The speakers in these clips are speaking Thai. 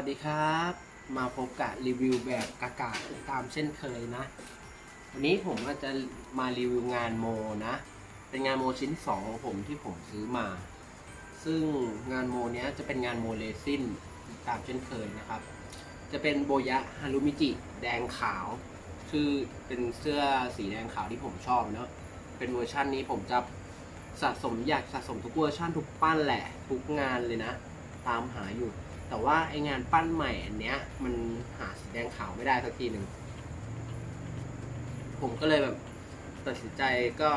วัสดีครับ มาพบกับรีวิวแบบกากาตามเช่นเคยนะ วันนี้ผมก็จะมารีวิวงานโมนะ เป็นงานโมชิ้นที่สองของผมที่ผมซื้อมา ซึ่งงานโมเนี้ยจะเป็นงานโมเลซินตามเช่นเคยนะครับ จะเป็นโบยะฮารุมิจิแดงขาว ชื่อเป็นเสื้อสีแดงขาวที่ผมชอบเนอะเป็นเวอร์ชันนี้ผมจะสะสมอยากสะสมทุกเวอร์ชันทุกปั้นแหละทุกงานเลยนะ ตามหาอยู่ แต่ว่าไองานปั้นใหม่อันเนี้ย มันหาสีแดงขาวไม่ได้สักทีหนึ่ง ผมก็เลยแบบตัดสินใจก็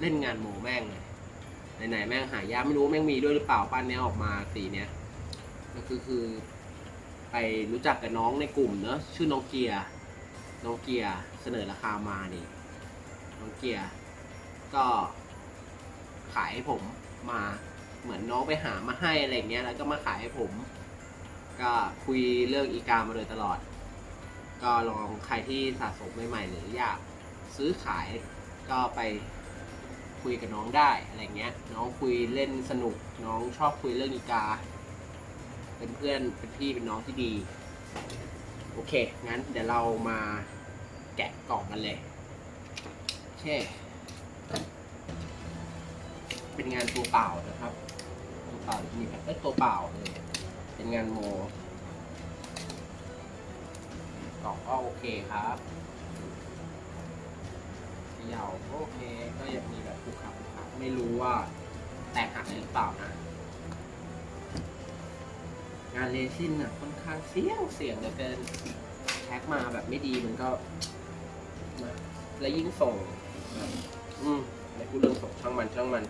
เล่นงานโมแม่งเลยไหนๆแม่งหายากไม่รู้แม่งมีด้วยหรือเปล่าปั้นเนี้ยออกมาสีเนี้ยก็คือคือ ไปรู้จักกับน้องในกลุ่มเนอะชื่อน้องเกียร์น้องเกียร์เสนอราคามานี่น้องเกียร์ก็ขายให้ผมมา เหมือนน้องไปหามาให้อะไรเงี้ยแล้วก็มาขายให้ผม ก็คุยเรื่องอีกามาโดยตลอด ก็ลองใครที่สะสมใหม่ๆหรืออยากซื้อขายก็ไปคุยกับน้องได้อะไรเงี้ย น้องคุยเล่นสนุก น้องชอบคุยเรื่องอีกา เป็นเพื่อนเป็นพี่เป็นน้องที่ดี โอเค งั้นเดี๋ยวเรามาแกะกล่องกันเลยโอเคเป็นงานตัวเปล่านะครับ เปล่ามีแพ็คเอ้ตัวเปล่าเลยเป็นงานโมกล่องก็โอเคครับเขยาวก็โอเคก็ยังมีแบบภูเขาภูเขาไม่รู้ว่าแตกหักหรือเปล่านะ งานเลซินอะค่อนข้างเสี่ยงเสี่ยงเหลือเกินแท็กมาแบบไม่ดีมันก็นะแล้วยิ่งส่ง อืมไม่พูดเรื่องส่งช่างมันช่างมัน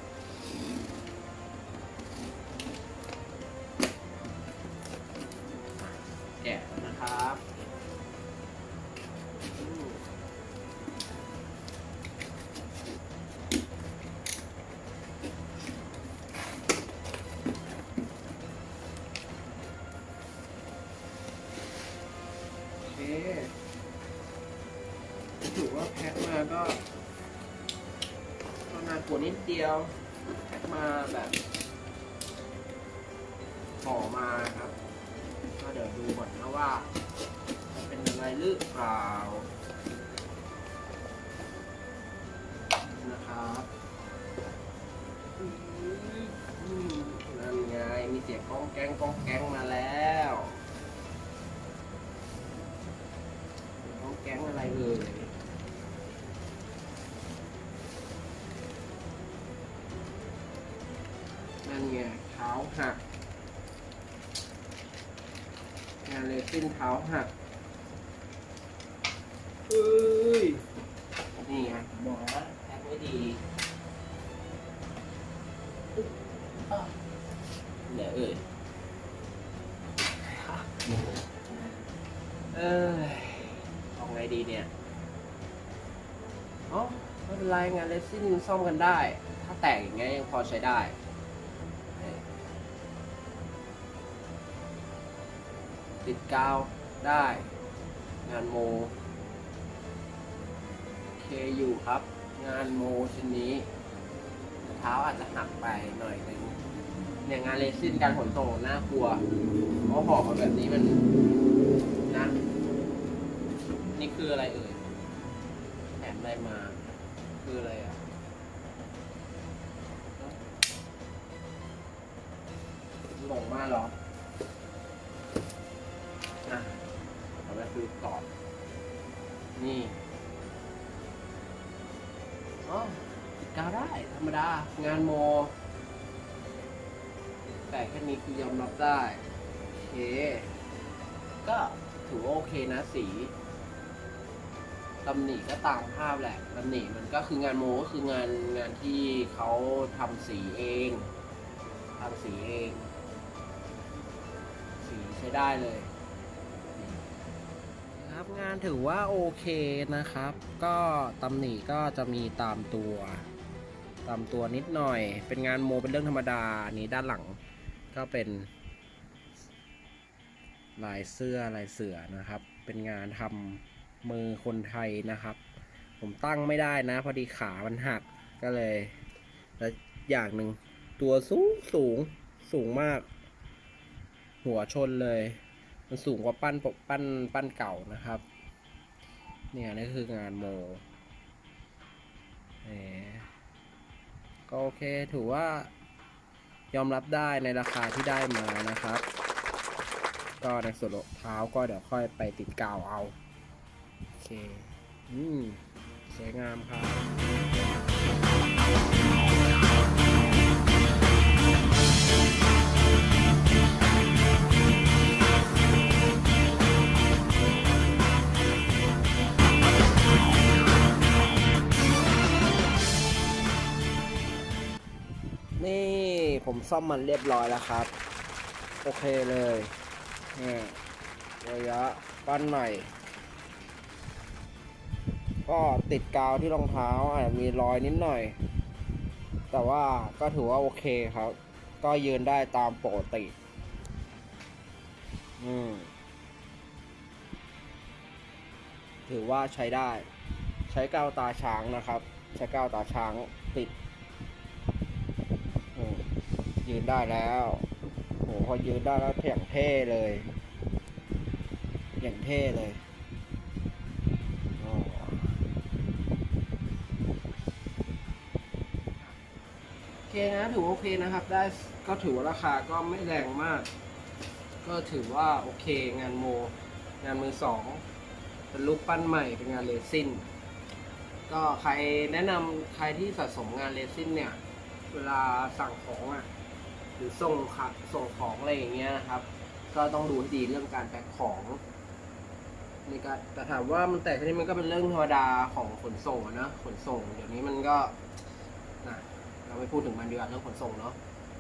ก็น่ากลัวนิดเดียวแพ็คมาแบบห่อมาครับก็เดี๋ยวดูก่อนนะว่าจะเป็นอะไรหรือเปล่านะครับนั่นไงมีเสียงก้องแกงก้องแกงมาแล้วก้องแกงอะไรเอ่ย นั่นไงเท้าหัก งานเลซินเท้าหักเอ้ย นี่ไงบอกแล้วแพ็คไม่ดีอะเดี๋ยวเอ่ยเอ้ยเอาไงดีเนี่ยอ๋อไม่เป็นไร งานเลซินซ่อมกันได้ ถ้าแตกอย่างเงี้ยยังพอใช้ได้ ติดกาวได้ งานโมเคอยู่ครับ งานโมชิ้นนี้ เท้าอาจจะหักไปหน่อยนึงเนี่ยงานเลซินการขนส่งน่ากลัวเพราะห่อมาแบบนี้มันนะ นี่คืออะไรเอ่ยแถมอะไรมา คืออะไรอะหลงมากหรอ เราไปดูต่อนี่อ๋อติดกาวได้ ธรรมดา งานโม แต่แค่นี้คือยอมรับได้ โอเค ก็ถือว่าโอเคนะสีตำหนิก็ตามภาพแหละตำหนิมันก็คืองานโมก็คืองานงานที่เขาทำสีเองทำสีเอง สีใช้ได้เลย งานถือว่าโอเคนะครับ ก็ตำหนิก็จะมีตามตัวตามตัวนิดหน่อย เป็นงานโมเป็นเรื่องธรรมดานนี้ด้านหลังก็เป็นลายเสื้อลายเสือนะครับ เป็นงานทำมือคนไทยนะครับ ผมตั้งไม่ได้นะ พอดีขามันหักก็เลย แล้วอย่างหนึ่งตัวสูงสูงสูงมาก หัวชนเลย มันสูงกว่าปั้นปกปั้นปั้นเก่านะครับ เนี่ยนี่คืองานโมก็โอเคถือว่ายอมรับได้ในราคาที่ได้มานะครับ ก็ในส่วนเท้าก็เดี๋ยวค่อยไปติดกาวเอา โอเค อืมสวยงามครับ นี่ผมซ่อมมันเรียบร้อยแล้วครับ โอเคเลยนี่ระยะปั้นใหม่ ก็ติดกาวที่รองเท้าอาจจะมีรอยนิดหน่อย แต่ว่าก็ถือว่าโอเคครับ ก็ยืนได้ตามปกติ อืมถือว่าใช้ได้ ใช้กาวตาช้างนะครับ ใช้กาวตาช้างติด ยืนได้แล้วโหพอยืนได้แล้วอย่างเท่เลย อย่างเท่เลยอ๋อโอเคนะถือโอเคนะครับ ได้ก็ถือว่าราคาก็ไม่แรงมาก ก็ถือว่าโอเคงานโม งานมือสองเป็นรูปปั้นใหม่เป็นงานเรซินก็ใครแนะนำใครที่สะสมงานเรซินเนี่ย เวลาสั่งของอะ หรือส่งค่ะส่งของอะไรอย่างเงี้ยนะครับ ก็ต้องดูให้ดีเรื่องการแพ็คของในการแต่ถามว่ามันแตกชนิดมันก็เป็นเรื่องธรรมดาของขนส่งนะขนส่ง เดี๋ยวนี้มันก็นะเราไม่พูดถึงมันดีกว่าเรื่องขนส่งเนาะ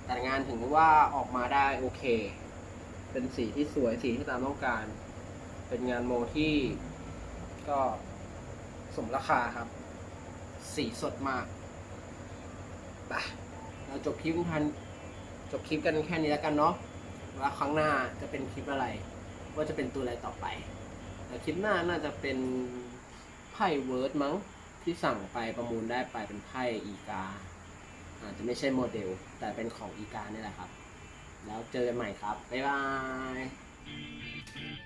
แต่งานถึงว่าออกมาได้โอเค เป็นสีที่สวยสีที่ตามต้องการ เป็นงานโมที่ก็สมราคาครับ สีสดมากไปเราจบคลิปทัน จบคลิปกันแค่นี้แล้วกันเนาะว่าครั้งหน้าจะเป็นคลิปอะไร ว่าจะเป็นตัวอะไรต่อไปแต่คลิปหน้าน่าจะเป็นไพ่เวิร์ดมั้งที่สั่งไปประมูลได้ไปเป็นไพ่อีกาอาจจะไม่ใช่โมเดล แต่เป็นของอีกาเนี่ยแหละครับ แล้วเจอกันใหม่ครับ บ๊ายบาย